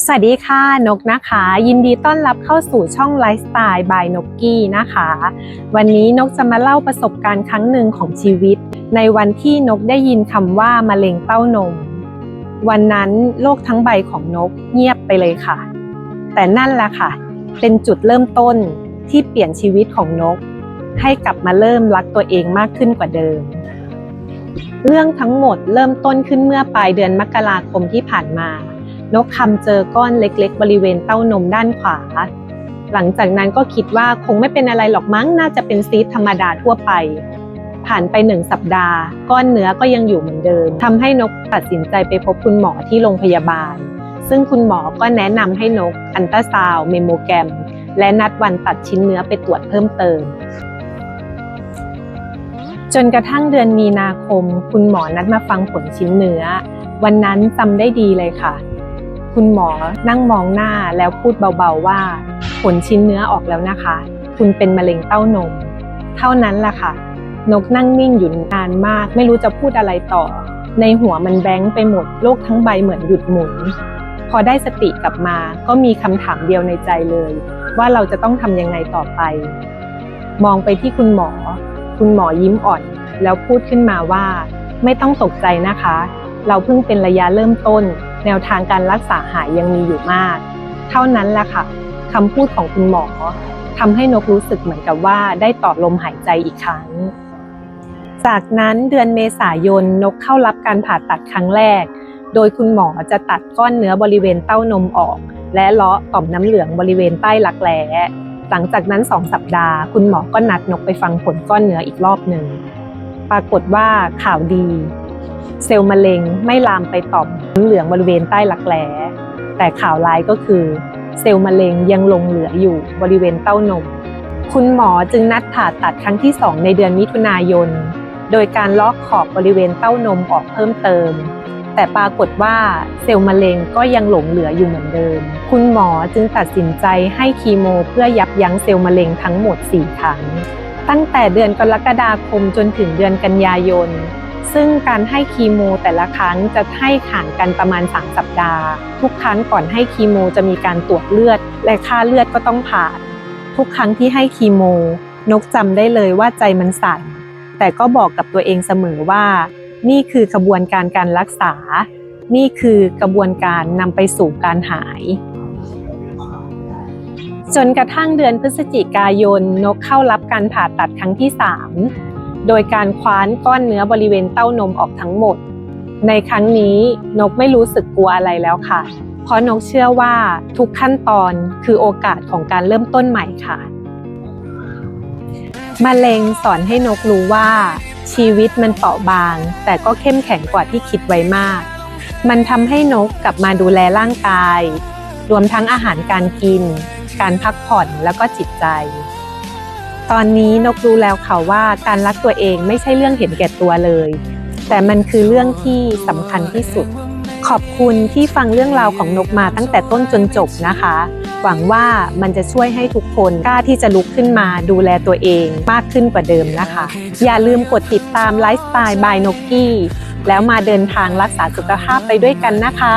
สวัสดีค่ะ นกนะคะ ยินดีต้อนรับเข้าสู่ช่องไลฟ์สไตล์บายนกกี้นะคะ วันนี้นกจะมาเล่าประสบการณ์ครั้งหนึ่งของชีวิต ในวันที่นกได้ยินคำว่ามะเร็งเต้านม วันนั้นโลกทั้งใบของนกเงียบไปเลยค่ะ แต่นั่นแหละค่ะ เป็นจุดเริ่มต้นที่เปลี่ยนชีวิตของนก ให้กลับมาเริ่มรักตัวเองมากขึ้นกว่าเดิม เรื่องทั้งหมดเริ่มต้นขึ้นเมื่อปลายเดือนมกราคมที่ผ่านมา นกคำเจอก้อนเล็ก ๆ บริเวณเต้านมด้านขวา หลังจากนั้นก็คิดว่าคงไม่เป็นอะไรหรอกมั้งน่าจะเป็นซีสต์ธรรมดาทั่วไป ผ่านไปหนึ่งสัปดาห์ ก้อนเนื้อก็ยังอยู่เหมือนเดิมทำให้นกตัดสินใจไปพบคุณหมอที่โรงพยาบาล ซึ่งคุณหมอก็แนะนำให้นกอันตราซาวด์เมโมแกรม และนัดวันตัดชิ้นเนื้อไปตรวจเพิ่มเติมจนกระทั่งเดือนมีนาคม คุณหมอนัดมาฟังผลชิ้นเนื้อ วันนั้นจำได้ดีเลยค่ะ คุณหมอนั่งมองหน้าแล้วพูดเบาๆว่า ผลชิ้นเนื้อออกแล้วนะคะ คุณเป็นมะเร็งเต้านม เท่านั้นล่ะค่ะ นกนั่งนิ่งอยู่นานมาก ไม่รู้จะพูดอะไรต่อ ในหัวมันแบงค์ไปหมดโลกทั้งใบเหมือนหยุดหมุน พอได้สติกลับมาก็มีคำถามเดียวในใจเลย ว่าเราจะต้องทำยังไงต่อไป มองไปที่คุณหมอ คุณหมอยิ้มอ่อน แล้วพูดขึ้นมาว่า ไม่ต้องตกใจนะคะ เราเพิ่งเป็นระยะเริ่มต้น แนวทางการรักษาหายยังมีอยู่มาก เท่านั้นแหละค่ะคำพูดของคุณหมอทำให้นกรู้สึกเหมือนกับว่าได้ต่อลมหายใจอีกครั้ง จากนั้นเดือนเมษายนนกเข้ารับการผ่าตัดครั้งแรก โดยคุณหมอจะตัดก้อนเนื้อบริเวณเต้านมออก และเลาะต่อมน้ำเหลืองบริเวณใต้รักแร้หลังจากนั้นสองสัปดาห์ คุณหมอก็นัดนกไปฟังผลก้อนเนื้ออีกรอบหนึ่ง ปรากฏว่าข่าวดี เซลล์มะเร็งไม่ลามไปต่อมน้ำเหลืองบริเวณใต้รักแร้แต่ข่าวร้ายก็คือ เซลล์มะเร็งยังหลงเหลืออยู่บริเวณเต้านม คุณหมอจึงนัดผ่าตัดครั้งที่ 2 ในเดือนมิถุนายน โดยการลอกขอบบริเวณเต้านมออกเพิ่มเติม แต่ปรากฏว่าเซลล์มะเร็งก็ยังหลงเหลืออยู่เหมือนเดิม คุณหมอจึงตัดสินใจให้คีโม เพื่อยับยั้งเซลล์มะเร็งทั้งหมด 4 ครั้ง ตั้งแต่เดือนกรกฎาคมจนถึงเดือนกันยายน ซึ่งการให้คีโมแต่ละครั้งจะให้ห่างกันประมาณ 3 สัปดาห์ ทุกครั้งก่อนให้คีโมจะมีการตรวจเลือด และค่าเลือดก็ต้องผ่าน ทุกครั้งที่ให้คีโม นกจำได้เลยว่าใจมันสั่น แต่ก็บอกกับตัวเองเสมอว่า นี่คือกระบวนการการรักษา นี่คือกระบวนการนำไปสู่การหายจนกระทั่งเดือนพฤศจิกายนนกเข้ารับการผ่าตัดครั้งที่ 3 โดยการคว้านก้อนเนื้อบริเวณเต้านมออกทั้งหมด ในครั้งนี้นกไม่รู้สึกกลัวอะไรแล้วค่ะ เพราะนกเชื่อว่าทุกขั้นตอนคือโอกาสของการเริ่มต้นใหม่ค่ะมะเร็งสอนให้นกรู้ว่า ชีวิตมันเปราะบาง แต่ก็เข้มแข็งกว่าที่คิดไว้มาก มันทำให้นกกลับมาดูแลร่างกาย รวมทั้งอาหารการกิน การพักผ่อนแล้วก็จิตใจ ตอนนี้นกรู้แล้วค่ะว่าการรักตัวเองไม่ใช่เรื่องเห็นแก่ตัวเลย แต่มันคือเรื่องที่สำคัญที่สุด ขอบคุณที่ฟังเรื่องราวของนกมาตั้งแต่ต้นจนจบนะคะ หวังว่ามันจะช่วยให้ทุกคนกล้าที่จะลุกขึ้นมาดูแลตัวเองมากขึ้นกว่าเดิมนะคะ อย่าลืมกดติดตามไลฟ์สไตล์บายนกกี้แล้วมาเดินทางรักษาสุขภาพไปด้วยกันนะคะ